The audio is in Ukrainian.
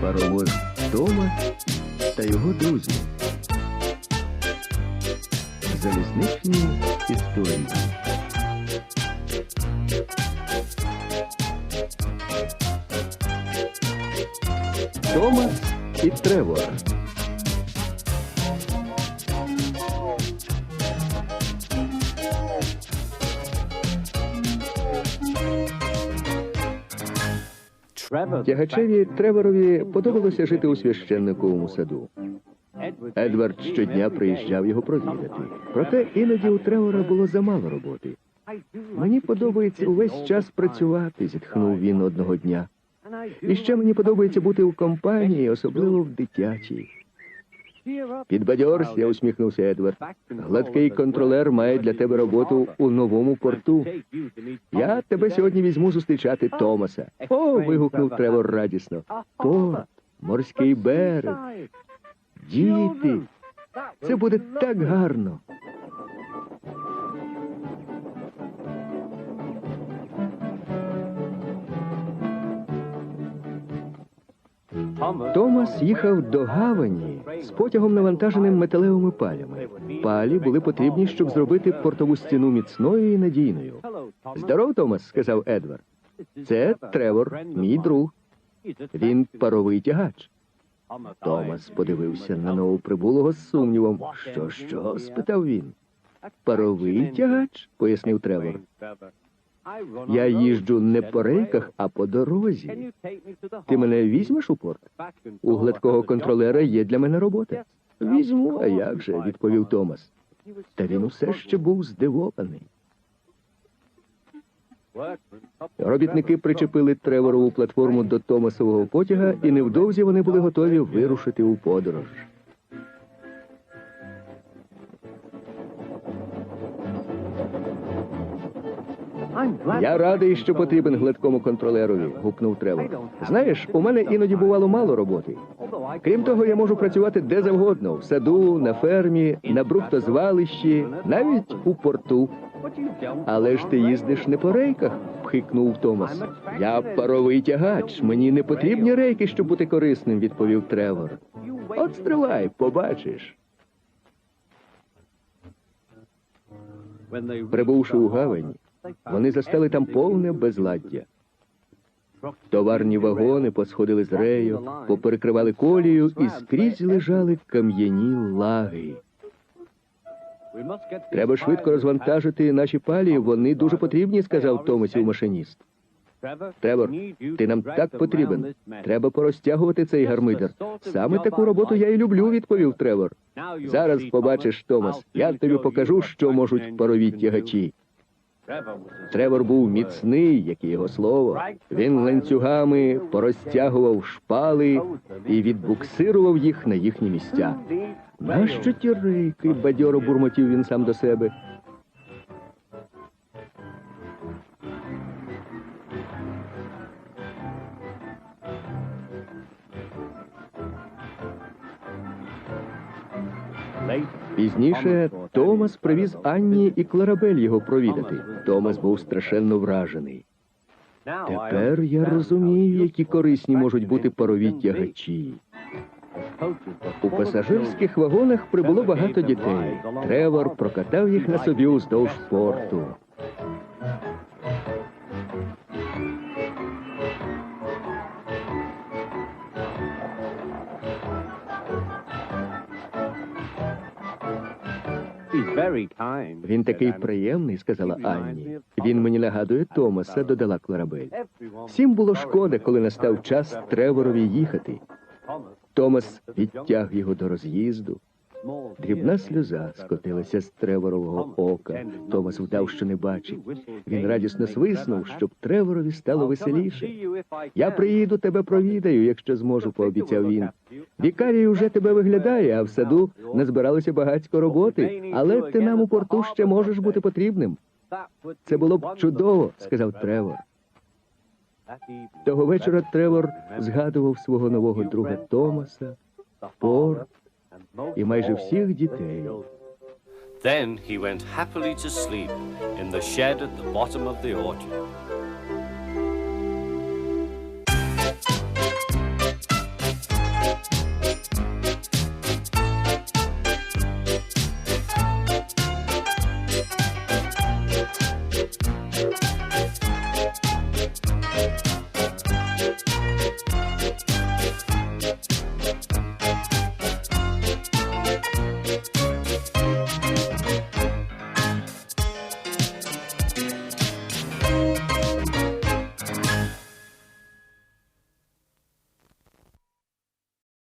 Паровоз Тома та його друзі. Залізничні історії. Тома і Тревор. Тягачеві Треворові подобалося жити у священниковому саду. Едвард щодня приїжджав його провідати. Проте іноді у Тревора було замало роботи. Мені подобається увесь час працювати, зітхнув він одного дня. І ще мені подобається бути у компанії, особливо в дитячій. Підбадьорся, усміхнувся Едвард. Гладкий контролер має для тебе роботу у новому порту. Я тебе сьогодні візьму зустрічати Томаса. О, вигукнув Тревор радісно. Порт, морський берег, діти. Це буде так гарно. Томас їхав до гавані з потягом навантаженим металевими палями. Палі були потрібні, щоб зробити портову стіну міцною і надійною. Здоров, Томас, сказав Едвард. Це Тревор, мій друг. Він паровий тягач. Томас подивився на новоприбулого з сумнівом. Що, що? спитав він. Паровий тягач, пояснив Тревор. Я їжджу не по рейках, а по дорозі. Ти мене візьмеш у порт? У гладкого контролера є для мене робота. Візьму, а як же, відповів Томас. Та він усе ще був здивований. Робітники причепили Треворову платформу до Томасового потяга, і невдовзі вони були готові вирушити у подорож. Я радий, що потрібен гладкому контролерові, гукнув Тревор. Знаєш, у мене іноді бувало мало роботи. Крім того, я можу працювати де завгодно в саду, на фермі, на брухтозвалищі, навіть у порту. Але ж ти їздиш не по рейках, пхикнув Томас. Я паровий тягач. Мені не потрібні рейки, щоб бути корисним, відповів Тревор. От стривай, побачиш. Прибувши у гавань, вони застали там повне безладдя. Товарні вагони посходили з рею, поперекривали колію і скрізь лежали кам'яні лаги. Треба швидко розвантажити наші палі, вони дуже потрібні, сказав Томасів машиніст. Тревор, ти нам так потрібен. Треба порозтягувати цей гармидер. Саме таку роботу я і люблю, відповів Тревор. Зараз побачиш, Томас, я тобі покажу, що можуть парові тягачі. Тревор був міцний, як і його слово. Він ланцюгами порозтягував шпали і відбуксирував їх на їхні місця. Нащо ті рейки? бадьоро бурмотів він сам до себе. Пізніше Томас привіз Анні і Кларабель його провідати. Томас був страшенно вражений. Тепер я розумію, які корисні можуть бути парові тягачі. У пасажирських вагонах прибуло багато дітей. Тревор прокатав їх на собі уздовж порту. Він такий приємний, сказала Анні. Він мені нагадує Томаса, додала Кларабель. Всім було шкода, коли настав час Треворові їхати. Томас відтяг його до роз'їзду. Дрібна сльоза скотилася з Треворового ока. Томас вдав, що не бачить. Він радісно свиснув, щоб Треворові стало веселіше. Я приїду тебе провідаю, якщо зможу, пообіцяв він. Вікарій уже тебе виглядає, а в саду назбиралося багатько роботи, але ти нам у порту ще можеш бути потрібним. Це було б чудово, сказав Тревор. Того вечора Тревор згадував свого нового друга Томаса, порт і майже всіх дітей. Then he went happily to sleep in the shed at the bottom of the orchard.